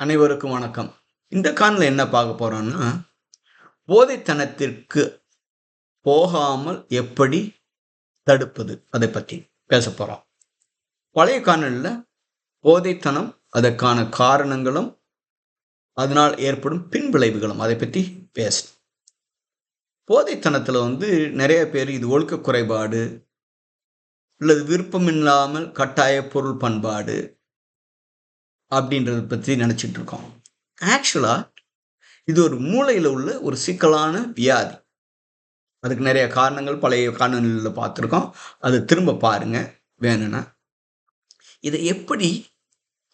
அனைவருக்கும் வணக்கம். இந்த காலில் என்ன பார்க்க போகிறோன்னா போதைத்தனத்திற்கு போகாமல் எப்படி தடுப்பது? அதை பற்றி பேச போகிறோம் பழைய காணலில் போதைத்தனம் அதற்கான காரணங்களும் அதனால் ஏற்படும் பின்விளைவுகளும் அதை பற்றி பேசணும். போதைத்தனத்தில் வந்து நிறைய பேர் இது ஒழுக்க குறைபாடு அல்லது விருப்பமில்லாமல் கட்டாய பொருள் பண்பாடு அப்படின்றத பற்றி நினச்சிட்டு இருக்கோம். ஆக்சுவலாக இது ஒரு மூளையில் உள்ள ஒரு சிக்கலான வியாதி. அதுக்கு நிறைய காரணங்கள் பழைய காணொலியில் பார்த்துருக்கோம். அதை திரும்ப பாருங்க வேணும்னா. இதை எப்படி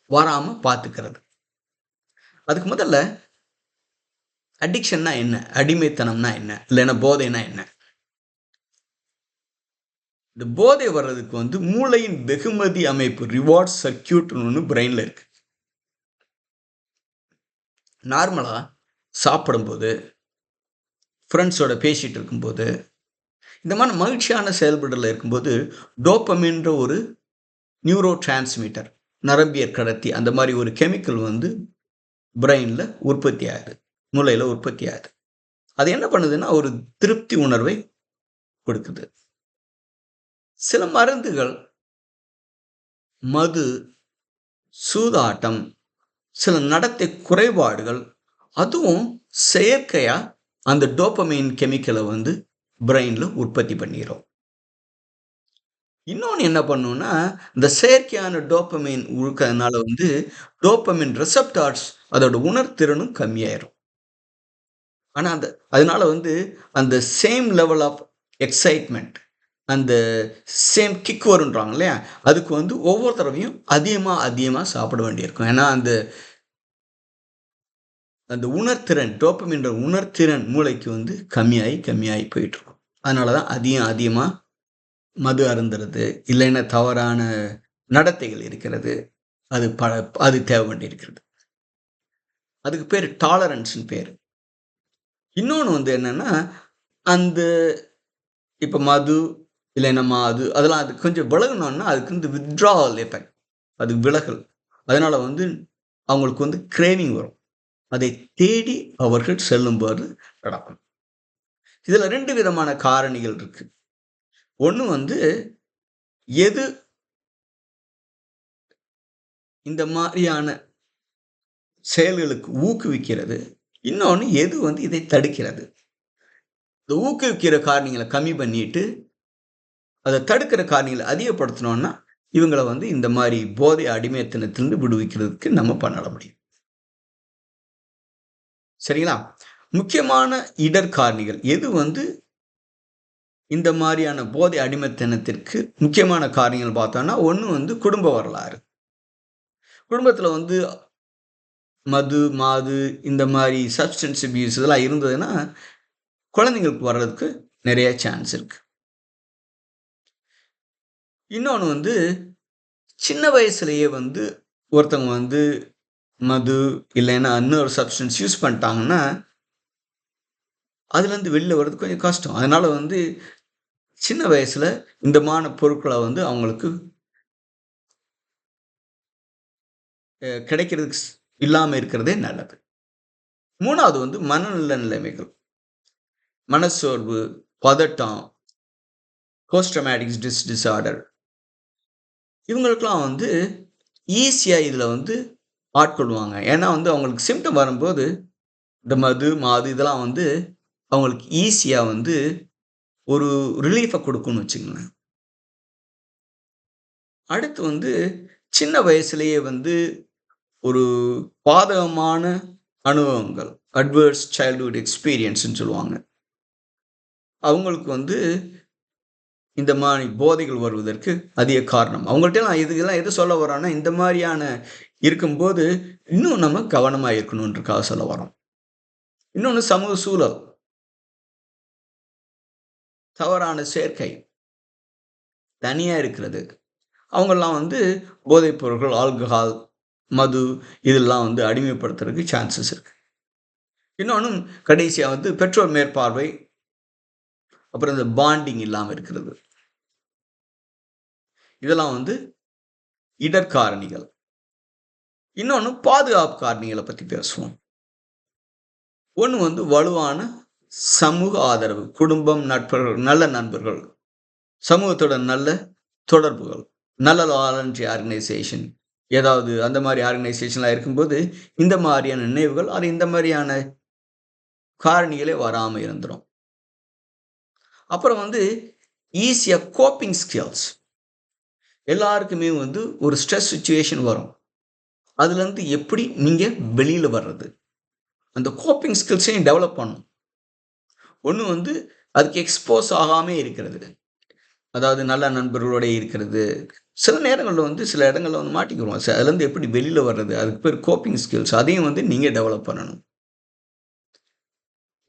வராமல் பார்த்துக்கிறது? அதுக்கு முதல்ல அடிக்ஷன்னா என்ன? அடிமைத்தனம்னா என்ன? இல்லைன்னா போதைனா என்ன? இந்த போதை வர்றதுக்கு வந்து மூளையின் வெகுமதி அமைப்பு ரிவார்ட் சர்க்கியூட்னு ஒன்று பிரெயினில் இருக்குது நார்மலாக சாப்பிடும்போது ஃப்ரெண்ட்ஸோட பேசிகிட்டு இருக்கும்போது இந்த மாதிரி மகிழ்ச்சியான செயல்பாடுல இருக்கும்போது டோப்பமின்ற ஒரு நியூரோ டிரான்ஸ்மிட்டர் நரம்பியற் கடத்தி அந்த மாதிரி ஒரு கெமிக்கல் வந்து பிரெயினில் உற்பத்தி ஆகுது மூளையில் உற்பத்தி ஆகுது. அது என்ன பண்ணுதுன்னா ஒரு திருப்தி உணர்வை கொடுக்குது. சில மருந்துகள் மது சூதாட்டம் சில நடத்தை குறைபாடுகள் அதுவும் செயற்கையாக அந்த டோப்பமைன் கெமிக்கலை வந்து பிரெயினில் உற்பத்தி பண்ணிடும் இன்னொன்று என்ன பண்ணுன்னா இந்த செயற்கையான டோப்பமைன் உழுக்கிறதுனால வந்து டோப்பமின் ரெசப்டார்ஸ் அதோட உணர்திறனும் கம்மியாயிரும். ஆனால் அந்த அதனால வந்து அந்த சேம் லெவல் ஆஃப் எக்ஸைட்மெண்ட் அந்த சேம் கிக் வருன்றாங்க இல்லையா? அதுக்கு வந்து ஒவ்வொரு தடவையும் அதிகமாக அதிகமாக சாப்பிட வேண்டியிருக்கும். ஏன்னா அந்த அந்த உணர்திறன் டோப்பமின்ற உணர்திறன் மூளைக்கு வந்து கம்மியாகி கம்மியாகி போயிட்டுருக்கும். அதனால தான் அதிகம் அதிகமாக மது அருந்துறது இல்லைன்னா தவறான நடத்தைகள் இருக்கிறது அது ப அது தேவை வேண்டியிருக்கிறது. அதுக்கு பேர் டாலரன்ஸ்னு பேர். இன்னொன்று வந்து என்னென்னா அந்த இப்போ மது இல்லை நம்ம அது அதெல்லாம் அது கொஞ்சம் விலகணும்னா அதுக்கு வந்து வித்ட்ராவல் எஃபெக்ட் அது விலகல். அதனால் வந்து அவங்களுக்கு வந்து கிரேவிங் வரும். அதை தேடி அவர்கள் செல்லும்போது நடக்கும். இதில் ரெண்டு விதமான காரணிகள் இருக்கு. ஒன்று வந்து எது இந்த மாதிரியான செயல்களுக்கு ஊக்குவிக்கிறது இன்னொன்று எது வந்து இதை தடுக்கிறது. இந்த ஊக்குவிக்கிற காரணிகளை கம்மி பண்ணிட்டு அதை தடுக்கிற காரணிகளை அதிகப்படுத்தணும்னா இவங்களை வந்து இந்த மாதிரி போதை அடிமைத்தனத்திலிருந்து விடுவிக்கிறதுக்கு நம்ம பண்ண முடியும். சரிங்களா? முக்கியமான இடர் காரணிகள். எது வந்து இந்த மாதிரியான போதை அடிமைத்தனத்திற்கு முக்கியமான காரியங்கள் பார்த்தோன்னா ஒன்று வந்து குடும்ப வரலாறு. குடும்பத்தில் வந்து மது மாது இந்த மாதிரி சப்ஸ்டன்ஸ் அபியூஸ் இதெல்லாம் இருந்ததுன்னா குழந்தைங்களுக்கு வர்றதுக்கு நிறைய சான்ஸ் இருக்குது இன்னொன்று வந்து சின்ன வயசுலேயே வந்து ஒருத்தவங்க வந்து மது இல்லைன்னா இன்னொரு சப்ஸ்டன்ஸ் யூஸ் பண்ணிட்டாங்கன்னா அதுலேருந்து வெளில வர்றது கொஞ்சம் கஷ்டம். அதனால் வந்து சின்ன வயசில் இந்த மான பொருட்களை வந்து அவங்களுக்கு கிடைக்கிறதுக்கு இல்லாமல் இருக்கிறதே நல்லது. மூணாவது வந்து மனநல நிலைமைகள். மனசோர்வு பதட்டம் போஸ்டமேட்டிக்ஸ் டிஸ் டிஸார்டர் இவங்களுக்கெல்லாம் வந்து ஈஸியாக இதில் வந்து ஆட்கொள்வாங்க ஏன்னா வந்து அவங்களுக்கு சிம்டம் வரும்போது இந்த மது மாது இதெல்லாம் வந்து அவங்களுக்கு ஈஸியாக வந்து ஒரு ரிலீஃபை கொடுக்கும்னு வச்சுங்களேன் அடுத்து வந்து சின்ன வயசுலேயே வந்து ஒரு பாதகமான அனுபவங்கள். அட்வர்ஸ் சைல்டுஹுட் எக்ஸ்பீரியன்ஸ்ன்னு சொல்லுவாங்க. அவங்களுக்கு வந்து இந்த மாதிரி போதைகள் வருவதற்கு அதிக காரணம். அவங்கள்ட்ட நான் இதுக்கெல்லாம் எது சொல்ல வரோன்னா இந்த மாதிரியான இருக்கும்போது இன்னும் நம்ம கவனமாக இருக்கணுன்றக்காக சொல்ல வரோம் இன்னொன்று சமூக சூழல். தவறான சேர்க்கை. தனியாக இருக்கிறது. அவங்கெல்லாம் வந்து போதைப் பொருட்கள் ஆல்கஹால் மது இதெல்லாம் வந்து அடிமைப்படுத்துறதுக்கு சான்சஸ் இருக்கு. இன்னொன்று கடைசியாக வந்து பெட்ரோல் மேற்பார்வை அப்புறம் இந்த பாண்டிங் இல்லாமல் இருக்கிறது. இதெல்லாம் வந்து இடர்காரணிகள். இன்னொன்று பாதுகாப்பு காரணிகளை பற்றி பேசுவோம். ஒன்று வந்து வலுவான சமூக ஆதரவு குடும்பம் நட்பர்கள் நல்ல நண்பர்கள் சமூகத்தோட நல்ல தொடர்புகள் நல்ல வாலண்டரி ஆர்கனைசேஷன். ஏதாவது அந்த மாதிரி ஆர்கனைசேஷன்லாம் இருக்கும்போது இந்த மாதிரியான நினைவுகள் அது இந்த மாதிரியான காரணிகளே வராமல் இருந்துடும் அப்புறம் வந்து ஈஸியாக கோப்பிங் ஸ்கில்ஸ் எல்லாருக்குமே வந்து ஒரு ஸ்ட்ரெஸ் சுச்சுவேஷன் வரும். அதுலேருந்து எப்படி நீங்கள் வெளியில் வர்றது? அந்த கோப்பிங் ஸ்கில்ஸையும் டெவலப் பண்ணும் ஒன்று வந்து அதுக்கு எக்ஸ்போஸ் ஆகாமே இருக்கிறது. அதாவது நல்ல நண்பர்களோட இருக்கிறது. சில நேரங்களில் வந்து சில இடங்களில் வந்து மாட்டிக்கிறோம் அதுலேருந்து எப்படி வெளியில் வர்றது? அதுக்கு பேர் கோப்பிங் ஸ்கில்ஸ் அதையும் வந்து நீங்கள் டெவலப் பண்ணணும்.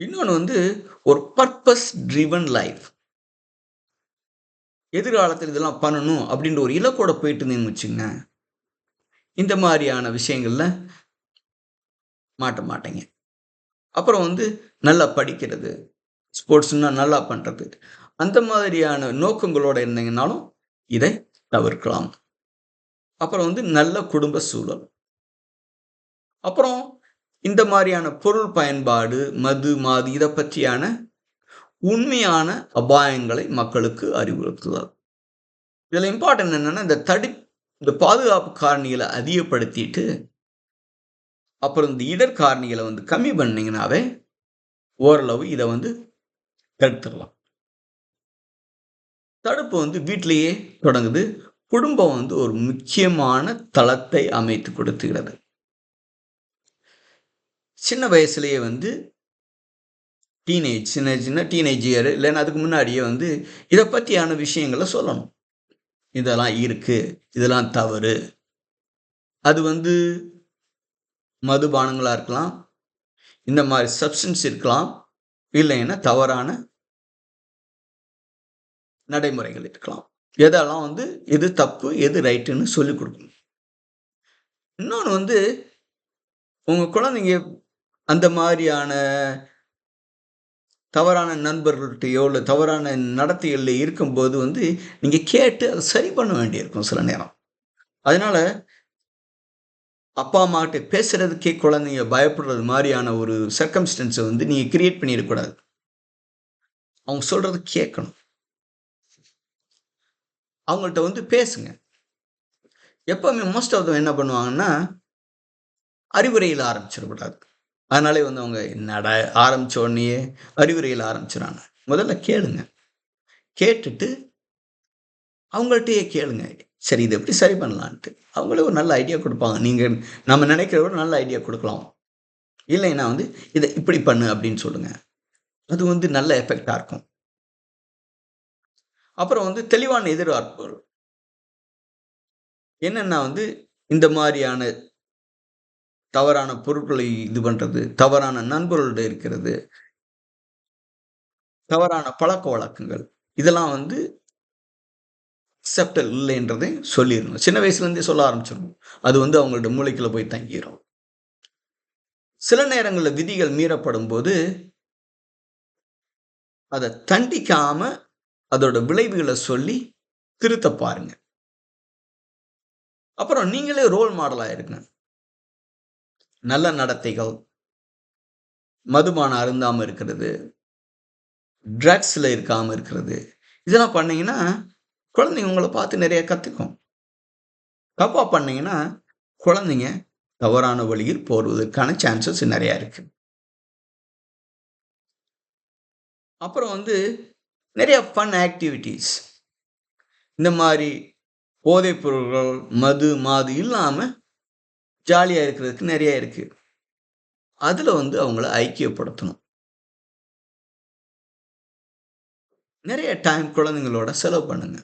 இன்னொன்று வந்து ஒரு பர்பஸ் ட்ரிவன் லைஃப் எதிர்காலத்தில் இதெல்லாம் பண்ணணும் அப்படின்ற ஒரு இலக்கோட போயிட்டு இருந்தீங்கன்னு வச்சுங்க இந்த மாதிரியான விஷயங்களில் மாட்ட மாட்டேங்க. அப்புறம் வந்து நல்லா படிக்கிறது ஸ்போர்ட்ஸ்னால் நல்லா பண்ணுறது அந்த மாதிரியான நோக்கங்களோடு இருந்தீங்கனாலும் இதை தவிர்க்கலாம். அப்புறம் வந்து நல்ல குடும்ப சூழல். அப்புறம் இந்த மாதிரியான பொருள் பயன்பாடு மது மாது இதை பற்றியான உண்மையான அபாயங்களை மக்களுக்கு அறிவுறுத்துதல். இதில் இம்பார்ட்டன்ட் என்னென்னா இந்த தடி இந்த பாதுகாப்பு காரணிகளை அதிகப்படுத்திட்டு அப்புறம் இந்த இடர் காரணிகளை வந்து கம்மி பண்ணிங்கனாவே ஓரளவு இதை வந்து தடுத்துடலாம். தடுப்பு வந்து வீட்டிலேயே தொடங்குது. குடும்பம் வந்து ஒரு முக்கியமான தளத்தை அமைத்து கொடுத்துகிறது. சின்ன வயசுலேயே வந்து டீனேஜ் சின்ன சின்ன டீனேஜ் இயர் இல்லைன்னா அதுக்கு முன்னாடியே வந்து இதை பற்றியான விஷயங்களை சொல்லணும். இதெல்லாம் இருக்கு இதெல்லாம் தவறு. அது வந்து மதுபானங்களாக இருக்கலாம் இந்த மாதிரி சப்ஸ்டன்ஸ் இருக்கலாம் இல்லைன்னா தவறான நடைமுறைகள் இருக்கலாம். எதெல்லாம் வந்து எது தப்பு எது ரைட்டுன்னு சொல்லிக் கொடுக்கணும். இன்னொன்று வந்து உங்கள் குழந்தைங்க அந்த மாதிரியான தவறான நண்பர்கள்ட்டையோ இல்லை தவறான நடத்தைகளில் இருக்கும்போது வந்து நீங்கள் கேட்டு அதை சரி பண்ண வேண்டியிருக்கும் சில நேரம். அதனால அப்பா அம்மாக்கிட்ட பேசுகிறதுக்கே குழந்தைங்க பயப்படுறது மாதிரியான ஒரு சர்க்கம்ஸ்டன்ஸை வந்து நீங்கள் கிரியேட் பண்ணிடக்கூடாது. அவங்க சொல்கிறது கேட்கணும். அவங்கள்ட்ட வந்து பேசுங்க. எப்போவுமே மோஸ்ட் ஆஃப் என்ன பண்ணுவாங்கன்னா அறிவுரையில் ஆரம்பிச்சிடக்கூடாது. அதனாலே வந்து அவங்க என்னடா ஆரம்பித்த உடனே அறிவுரையில் ஆரம்பிச்சிடறாங்க முதல்ல கேளுங்க. கேட்டுட்டு அவங்கள்ட்டயே கேளுங்க. சரி இது எப்படி சரி பண்ணலான்ட்டு. அவங்களே ஒரு நல்ல ஐடியா கொடுப்பாங்க. நீங்கள் நம்ம நினைக்கிற விட நல்ல ஐடியா கொடுக்கலாம். இல்லைன்னா வந்து இதை இப்படி பண்ணு அப்படின்னு சொல்லுங்க. அது வந்து நல்ல எஃபெக்டாக இருக்கும். அப்புறம் வந்து தெளிவான எதிர்பார்ப்புகள். என்னென்னா வந்து இந்த மாதிரியான தவறான பொருட்களை இது பண்றது தவறான நண்பர்களோட இருக்கிறது தவறான பழக்க வழக்கங்கள் இதெல்லாம் வந்து அக்செப்டல் இல்லைன்றதை சொல்லிடணும் சின்ன வயசுலேருந்தே சொல்ல ஆரம்பிச்சிடணும் அது வந்து அவங்களோட மூளைக்குள்ள போய் தங்கிடும் சில நேரங்களில் விதிகள் மீறப்படும் போது அதை தண்டிக்காம அதோட விளைவுகளை சொல்லி திருத்த பாருங்க. அப்புறம் நீங்களே ரோல் மாடலாக இருங்க நல்ல நடத்தைகள் மதுபானம் அருந்தாமல் இருக்கிறது ட்ரக்ஸில் இருக்காமல் இருக்கிறது. இதெல்லாம் பண்ணிங்கன்னா குழந்தைங்க உங்களை பார்த்து நிறைய கற்றுக்கும் தப்பாக பண்ணிங்கன்னா குழந்தைங்க தவறான வழியில் போடுவதற்கான சான்சஸ் நிறையா இருக்குது அப்புறம் வந்து நிறைய ஃபன் ஆக்டிவிட்டீஸ் இந்த மாதிரி போதைப் பொருட்கள் மது மாது இல்லாமல் ஜாலியாக இருக்கிறதுக்கு நிறைய இருக்குது அதில் வந்து அவங்கள ஐக்கியப்படுத்தணும். நிறைய டைம் குழந்தைங்களோட செலவு பண்ணுங்க.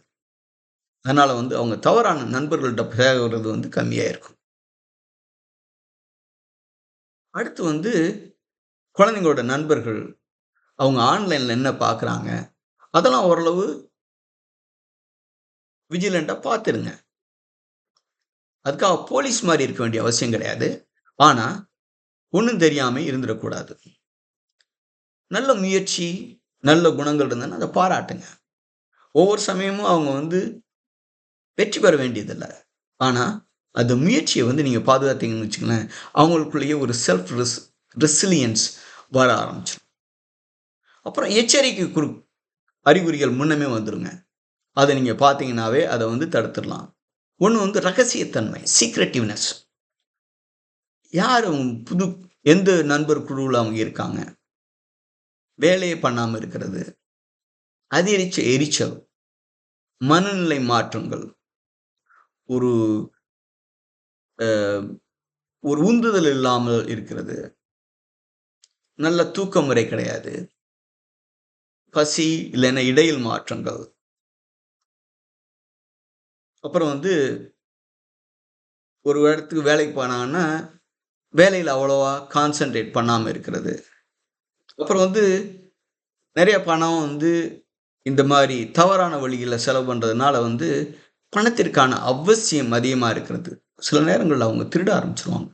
அதனால் வந்து அவங்க தவறான நண்பர்கள்ட்ட சேகிறது வந்து கம்மியாக இருக்கும். அடுத்து வந்து குழந்தைங்களோட நண்பர்கள் அவங்க ஆன்லைனில் என்ன பார்க்குறாங்க அதெல்லாம் ஓரளவு விஜிலண்ட்டாக பார்த்துருங்க அதுக்காக போலீஸ் மாதிரி இருக்க வேண்டிய அவசியம் கிடையாது. ஆனால் ஒன்றும் தெரியாமல் இருந்துடக்கூடாது. நல்ல முயற்சி நல்ல குணங்கள் இருந்ததுன்னா அதை பாராட்டுங்க. ஒவ்வொரு சமயமும் அவங்க வந்து வெற்றி பெற வேண்டியதில்லை. ஆனால் அந்த முயற்சியை வந்து நீங்கள் பாதுகாத்தீங்கன்னு வச்சுக்கோங்களேன் அவங்களுக்குள்ளேயே ஒரு செல்ஃப் ரெஸ் ரெசிலியன்ஸ் வர ஆரம்பிச்சிடும். அப்புறம் எச்சரிக்கை குறு அறிகுறிகள் முன்னமே வந்துடுங்க அதை நீங்கள் பார்த்தீங்கன்னாவே அதை வந்து தடுத்துடலாம். ஒன்று வந்து ரகசியத்தன்மை சீக்ரெட்டிவ்னஸ் யார் அவங்க புது எந்த நண்பர் குழுவில் அவங்க இருக்காங்க? வேலையை பண்ணாமல் இருக்கிறது. அதிகரிச்ச எரிச்சல். மனநிலை மாற்றங்கள். ஒரு ஒரு உந்துதல் இல்லாமல் இருக்கிறது. நல்ல தூக்க முறை கிடையாது. பசி இல்லைன்னா இடையில் மாற்றங்கள். அப்புறம் வந்து ஒரு இடத்துக்கு வேலைக்கு போனாங்கன்னா வேலையில் அவ்வளோவா கான்சன்ட்ரேட் பண்ணாமல் இருக்கிறது. அப்புறம் வந்து நிறைய பணம் வந்து இந்த மாதிரி தவறான வழிகளில் செலவு பண்ணுறதுனால வந்து பணத்திற்கான அவசியம் அதிகமாக இருக்கிறது. சில நேரங்களில் அவங்க திருட ஆரம்பிச்சிருவாங்க.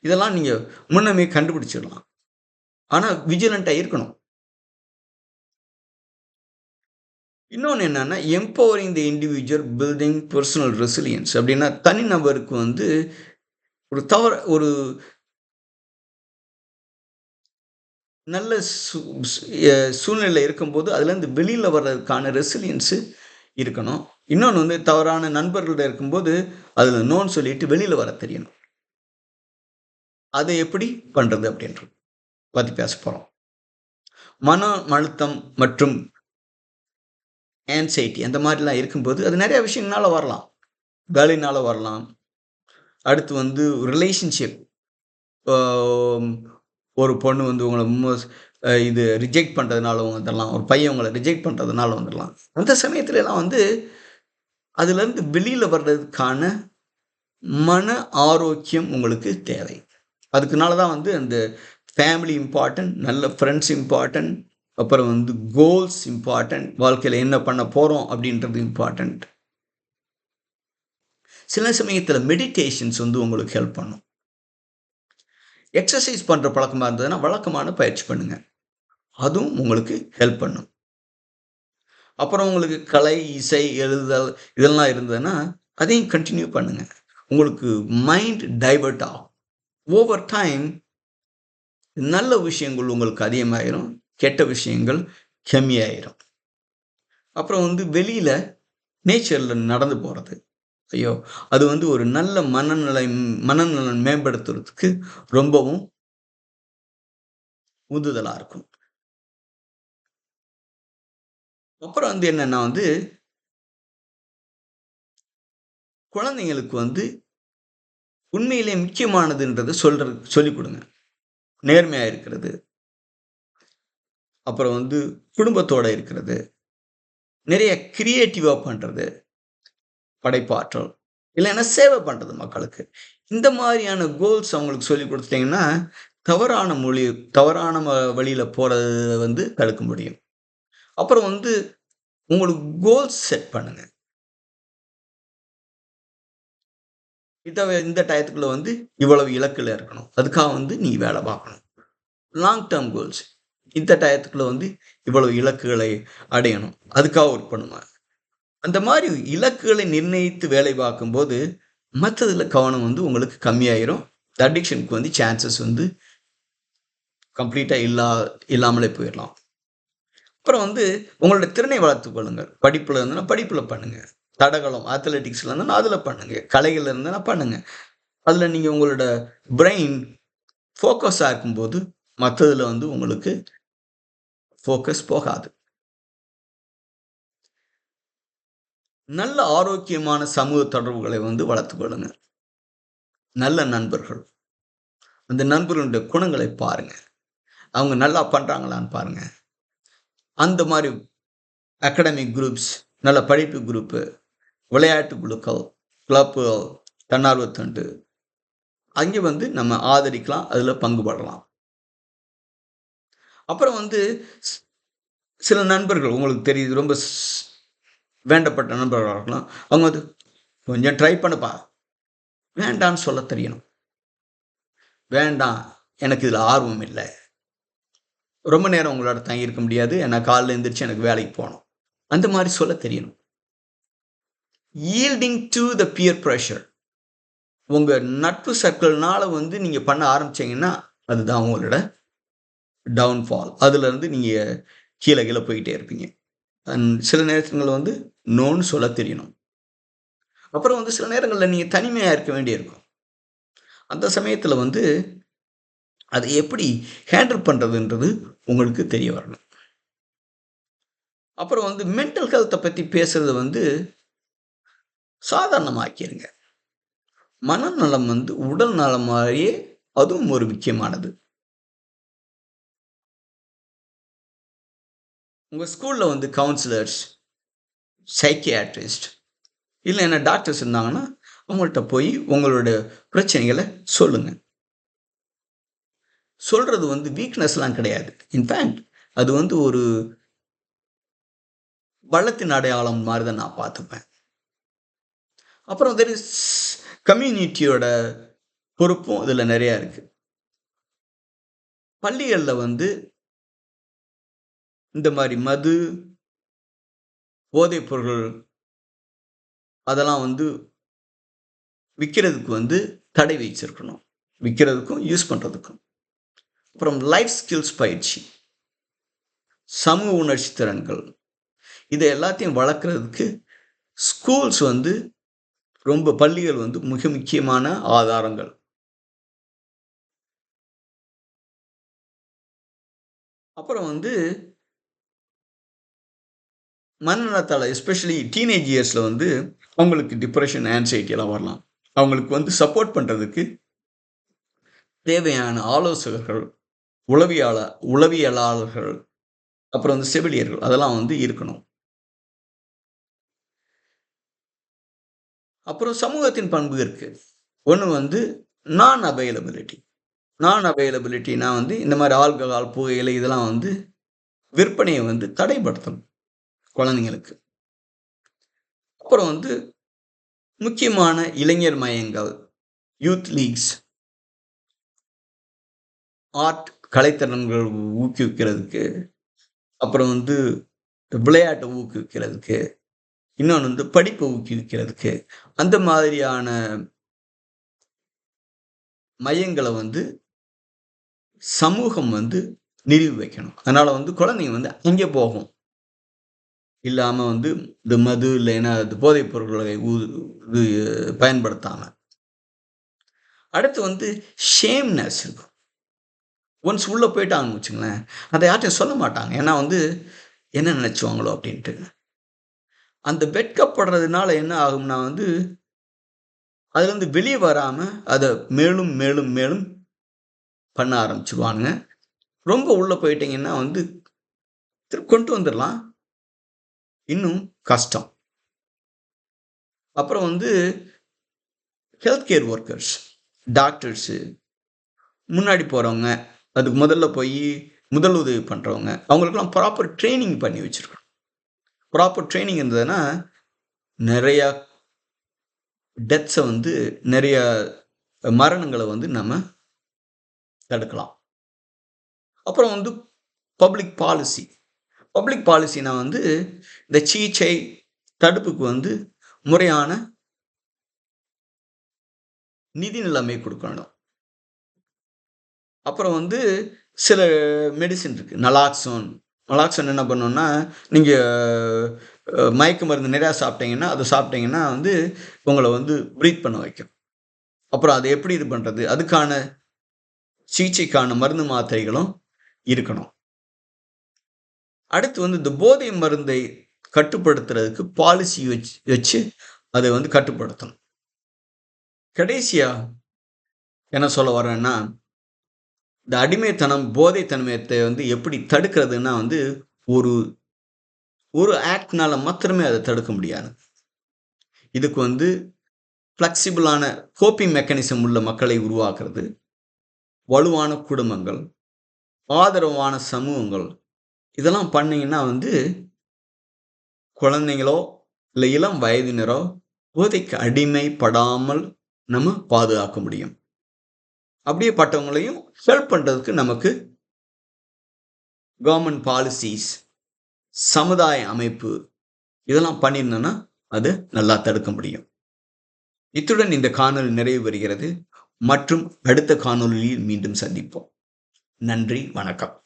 இதெல்லாம் நீங்கள் முன்னமே கண்டுபிடிச்சிடலாம். ஆனால் விஜிலண்ட்டாக இருக்கணும். இன்னொன்று என்னென்னா empowering the individual building personal resilience அப்படின்னா தனிநபருக்கு வந்து ஒரு தவற ஒரு நல்ல சூழ்நிலை இருக்கும்போது அதுலேருந்து வெளியில் வர்றதுக்கான ரெசிலியன்ஸு இருக்கணும். இன்னொன்று வந்து தவறான நண்பர்கள்ட்ட இருக்கும்போது அதில் நோன்னு சொல்லிட்டு வெளியில் வர தெரியணும். அதை எப்படி பண்ணுறது அப்படின்றது. பற்றி பேச போகிறோம் மன அழுத்தம் மற்றும் ஆன்சைட்டி அந்த மாதிரிலாம் இருக்கும்போது அது நிறைய விஷயங்களால வரலாம். வேலையினால் வரலாம். அடுத்து வந்து ரிலேஷன்ஷிப் ஒரு பொண்ணு வந்து உங்களை இது ரிஜெக்ட் பண்ணுறதுனால வந்துடலாம். ஒரு பையன் உங்களை ரிஜெக்ட் பண்ணுறதுனால வந்துடலாம். அந்த சமயத்துலலாம் வந்து அதுலேருந்து வெளியில் வர்றதுக்கான மன ஆரோக்கியம் உங்களுக்கு தேவை. அதுக்குனால தான் வந்து அந்த ஃபேமிலி இம்பார்ட்டன்ட் நல்ல ஃப்ரெண்ட்ஸ் இம்பார்ட்டன்ட் அப்புறம் வந்து கோல்ஸ் இம்பார்ட்டன்ட் வாழ்க்கையில் என்ன பண்ண போகிறோம் அப்படின்றது இம்பார்ட்டண்ட் சில சமயத்தில் மெடிடேஷன்ஸ் வந்து உங்களுக்கு ஹெல்ப் பண்ணும். எக்ஸசைஸ் பண்ணுற பழக்கமாக இருந்ததுன்னா வழக்கமான பயிற்சி பண்ணுங்க. அதுவும் உங்களுக்கு ஹெல்ப் பண்ணும். அப்புறம் உங்களுக்கு கலை இசை எழுதல் இதெல்லாம் இருந்ததுன்னா அதையும் கண்டினியூ பண்ணுங்க. உங்களுக்கு மைண்ட் டைவர்ட் ஆகும். ஓவர் டைம் நல்ல விஷயங்கள் உங்களுக்கு அதிகமாயிரும். கெட்ட விஷயங்கள் கம்மியாயிரும். அப்புறம் வந்து வெளியில் நேச்சரில் நடந்து போகிறது ஐயோ அது வந்து ஒரு நல்ல மனநிலை மனநலன் மேம்படுத்துறதுக்கு ரொம்பவும் உந்துதலாக இருக்கும். அப்புறம் வந்து என்னன்னா வந்து குழந்தைங்களுக்கு வந்து உண்மையிலே முக்கியமானதுன்றதை சொல்றது சொல்லிக் கொடுங்க. நேர்மையாக இருக்கிறது. அப்புறம் வந்து குடும்பத்தோடு இருக்கிறது. நிறைய கிரியேட்டிவாக பண்ணுறது படைப்பாற்றல். இல்லைன்னா சேவை பண்ணுறது மக்களுக்கு. இந்த மாதிரியான கோல்ஸ் அவங்களுக்கு சொல்லி கொடுத்துட்டிங்கன்னா தவறான மொழி தவறான வழியில் போகிறத வந்து தடுக்க முடியும். அப்புறம் வந்து உங்களுக்கு கோல்ஸ் செட் பண்ணுங்கள் இதை இந்த டயத்துக்குள்ளே வந்து இவ்வளவு இலக்கில் இருக்கணும். அதுக்காக வந்து நீ வேலை பார்க்கணும். லாங் டேர்ம் கோல்ஸ் இந்த டயத்துக்குள்ள வந்து இவ்வளவு இலக்குகளை அடையணும். அதுக்காக ஒர்க் பண்ணுவாங்க அந்த மாதிரி இலக்குகளை நிர்ணயித்து வேலை பார்க்கும்போது மற்றதில் கவனம் வந்து உங்களுக்கு கம்மியாயிரும். அடிக்ஷனுக்கு வந்து சான்சஸ் வந்து கம்ப்ளீட்டாக இல்லா இல்லாமலே போயிடலாம் அப்புறம் வந்து உங்களோட திறனை வளர்த்து கொள்ளுங்கள். படிப்பில் இருந்தனா படிப்பில் பண்ணுங்கள் தடகளம் அத்லெட்டிக்ஸில் இருந்தனா அதில் பண்ணுங்கள் கலைகள் இருந்தனா பண்ணுங்கள் அதில் நீங்கள் உங்களோட பிரெயின் ஃபோக்கஸாக இருக்கும்போது மற்றதில் வந்து உங்களுக்கு ஃபோக்கஸ் போகாது. நல்ல ஆரோக்கியமான சமூக தொடர்புகளை வந்து வளர்த்துக்கொள்ளுங்க நல்ல நண்பர்கள். அந்த நண்பர்களுடைய குணங்களை பாருங்க. அவங்க நல்லா பண்ணுறாங்களான்னு பாருங்க. அந்த மாதிரி அகாடமிக் குரூப்ஸ் நல்ல படிப்பு குரூப்பு விளையாட்டு குழுக்கள் கிளப்புகள் தன்னார்வத்தண்டு. அங்கே வந்து நம்ம ஆதரிக்கலாம் அதில் பங்குபடலாம். அப்புறம் வந்து சில நண்பர்கள் உங்களுக்கு தெரியுது ரொம்ப வேண்டப்பட்ட நண்பர்களாக இருக்கலாம். அவங்க வந்து கொஞ்சம் ட்ரை பண்ணுப்பா. வேண்டான்னு சொல்ல தெரியணும். வேண்டாம் எனக்கு இதில் ஆர்வம் இல்லை. ரொம்ப நேரம் உங்களோட தங்கியிருக்க முடியாது. ஏன்னா காலில் எழுந்திரிச்சு எனக்கு வேலைக்கு போகணும். அந்த மாதிரி சொல்ல தெரியணும். Yielding to the peer pressure உங்கள் நட்பு சர்க்கிள்னால வந்து நீங்கள் பண்ண ஆரம்பிச்சிங்கன்னா அதுதான் உங்களோட டவுன்ஃபால் அதுலேருந்து நீங்கள் கீழே கீழே போயிட்டே இருப்பீங்க. அண்ட் சில நேரத்தில் வந்து நோன்னு சொல்ல தெரியணும். அப்புறம் வந்து சில நேரங்களில் நீங்கள் தனிமையாக இருக்க வேண்டியிருக்கும் அந்த சமயத்தில் வந்து அதை எப்படி ஹேண்டில் பண்ணுறதுன்றது உங்களுக்கு தெரிய வரணும். அப்புறம் வந்து மென்டல் ஹெல்த்தை பற்றி பேசுறது வந்து சாதாரணமாக்கிருங்க. மனநலம் வந்து உடல் நலம் மாதிரியே அதுவும் ஒரு முக்கியமானது. உங்கள் ஸ்கூலில் வந்து கவுன்சிலர்ஸ் சைக்கியாட்ரிஸ்ட் இல்லை என்ன டாக்டர்ஸ் இருந்தாங்கன்னா அவங்கள்ட்ட போய் உங்களோட பிரச்சனைகளை சொல்லுங்கள் சொல்கிறது வந்து வீக்னஸ்லாம் கிடையாது. இன்ஃபேக்ட் அது வந்து ஒரு வளத்தின் அடையாளம் மாதிரி தான் நான் பார்த்துப்பேன். அப்புறம் தெரி இஸ் கம்யூனிட்டியோட பொறுப்பும் இதில் நிறையா இருக்குது பள்ளிகளில் வந்து இந்த மாதிரி மது போதைப் பொருள் அதெல்லாம் வந்து விற்கிறதுக்கு வந்து தடை வச்சிருக்கணும். விற்கிறதுக்கும் யூஸ் பண்ணுறதுக்கும் அப்புறம் லைஃப் ஸ்கில்ஸ் பயிற்சி. சமூக உணர்ச்சி திறன்கள். இதை எல்லாத்தையும் வளர்க்குறதுக்கு ஸ்கூல்ஸ் வந்து ரொம்ப பள்ளிகள் வந்து மிக முக்கியமான ஆதாரங்கள். அப்புறம் வந்து மனநலத்தால் எஸ்பெஷலி டீனேஜ் இயர்ஸில் வந்து அவங்களுக்கு டிப்ரெஷன் ஆன்சைட்டி எல்லாம் வரலாம். அவங்களுக்கு வந்து சப்போர்ட் பண்ணுறதுக்கு தேவையான ஆலோசகர்கள் உளவியாள உளவியலாளர்கள் அப்புறம் வந்து செவிலியர்கள் அதெல்லாம் வந்து இருக்கணும். அப்புறம் சமூகத்தின் பண்பு இருக்கு. ஒன்று வந்து நான் அவைலபிலிட்டி நான் அவைலபிலிட்டினா வந்து இந்த மாதிரி ஆல்கஹால் புகையிலை இதெல்லாம் வந்து விற்பனையை வந்து தடைப்படுத்தணும் குழந்தைங்களுக்கு. அப்புறம் வந்து முக்கியமான இளைஞர் மையங்கள் யூத் லீக்ஸ். ஆர்ட் கலைத்திறன்கள் ஊக்குவிக்கிறதுக்கு அப்புறம் வந்து விளையாட்டை ஊக்குவிக்கிறதுக்கு இன்னொன்று வந்து படிப்பை ஊக்குவிக்கிறதுக்கு அந்த மாதிரியான மையங்களை வந்து சமூகம் வந்து நிறுவி வைக்கணும். அதனால் வந்து குழந்தைங்க வந்து அங்கே போகும். இல்லாமல் வந்து இந்த மது இல்லைன்னா இது போதைப் பொருட்களை இது பயன்படுத்தாமல் அடுத்து வந்து ஷேம்னஸ் இருக்கும். ஒன்ஸ் உள்ளே போயிட்டாங்கன்னு வச்சுங்களேன் அதை யார்ட்டையும் சொல்ல மாட்டாங்க. ஏன்னா வந்து என்ன நினச்சுவாங்களோ அப்படின்ட்டு. அந்த வெட்கப்படுறதுனால என்ன ஆகும்னா வந்து அதுலேருந்து வெளியே வராமல் அதை மேலும் மேலும் மேலும் பண்ண ஆரம்பிச்சிருவானுங்க. ரொம்ப உள்ளே போயிட்டீங்கன்னா வந்து கொண்டு வந்துடலாம். இன்னும் கஷ்டம். அப்புறம் வந்து ஹெல்த் கேர் ஒர்க்கர்ஸ் டாக்டர்ஸு முன்னாடி போகிறவங்க அதுக்கு முதல்ல போய் முதல் உதவி பண்ணுறவங்க அவங்களுக்கெல்லாம் ப்ராப்பர் ட்ரைனிங் பண்ணி வச்சுருக்கணும். ப்ராப்பர் ட்ரைனிங் இருந்ததுன்னா நிறையா டெத்ஸை வந்து நிறைய மரணங்களை வந்து நம்ம தடுக்கலாம். அப்புறம் வந்து பப்ளிக் பாலிசி பப்ளிக் பாலிசினா வந்து இந்த சீச்சை தடுப்புக்கு வந்து முறையான நிதி நிலைமை கொடுக்கணும் அப்புறம் வந்து சில மெடிசின் இருக்குது நலாக்சோன் நலாக்சோன் என்ன பண்ணோன்னா நீங்கள் மயக்க மருந்து நிறையா சாப்பிட்டீங்கன்னா அதை சாப்பிட்டீங்கன்னா வந்து உங்களை வந்து ப்ரீத் பண்ண வைக்கும். அப்புறம் அதை எப்படி இது பண்ணுறது அதுக்கான சிகிச்சைக்கான மருந்து மாத்திரைகளும் இருக்கணும். அடுத்து வந்து இந்த போதை மருந்தை கட்டுப்படுத்துறதுக்கு பாலிசி வச்சு வச்சு அதை வந்து கட்டுப்படுத்தணும். கடைசியாக என்ன சொல்ல வரேன்னா இந்த அடிமைத்தனம் போதைத்தன்மையத்தை வந்து எப்படி தடுக்கிறதுன்னா வந்து ஒரு ஒரு ஆக்ட்னால மாத்திரமே அதை தடுக்க முடியாது. இதுக்கு வந்து ஃப்ளெக்சிபிளான கோப்பிங் மெக்கானிசம் உள்ள மக்களை உருவாக்குறது வலுவான குடும்பங்கள் ஆதரவான சமூகங்கள் இதெல்லாம் பண்ணிங்கன்னா வந்து குழந்தைங்களோ இல்லை இளம் வயதினரோ போதைக்கு அடிமைப்படாமல் நம்ம பாதுகாக்க முடியும். அப்படியே பட்டவங்களையும் ஹெல்ப் பண்ணுறதுக்கு நமக்கு கவர்மெண்ட் பாலிசிஸ் சமுதாய அமைப்பு இதெல்லாம் பண்ணியிருந்தோன்னா அது நல்லா தடுக்க முடியும். இத்துடன் இந்த காணொலி நிறைவு பெறுகிறது. மற்றும் அடுத்த காணொலியில் மீண்டும் சந்திப்போம். நன்றி வணக்கம்.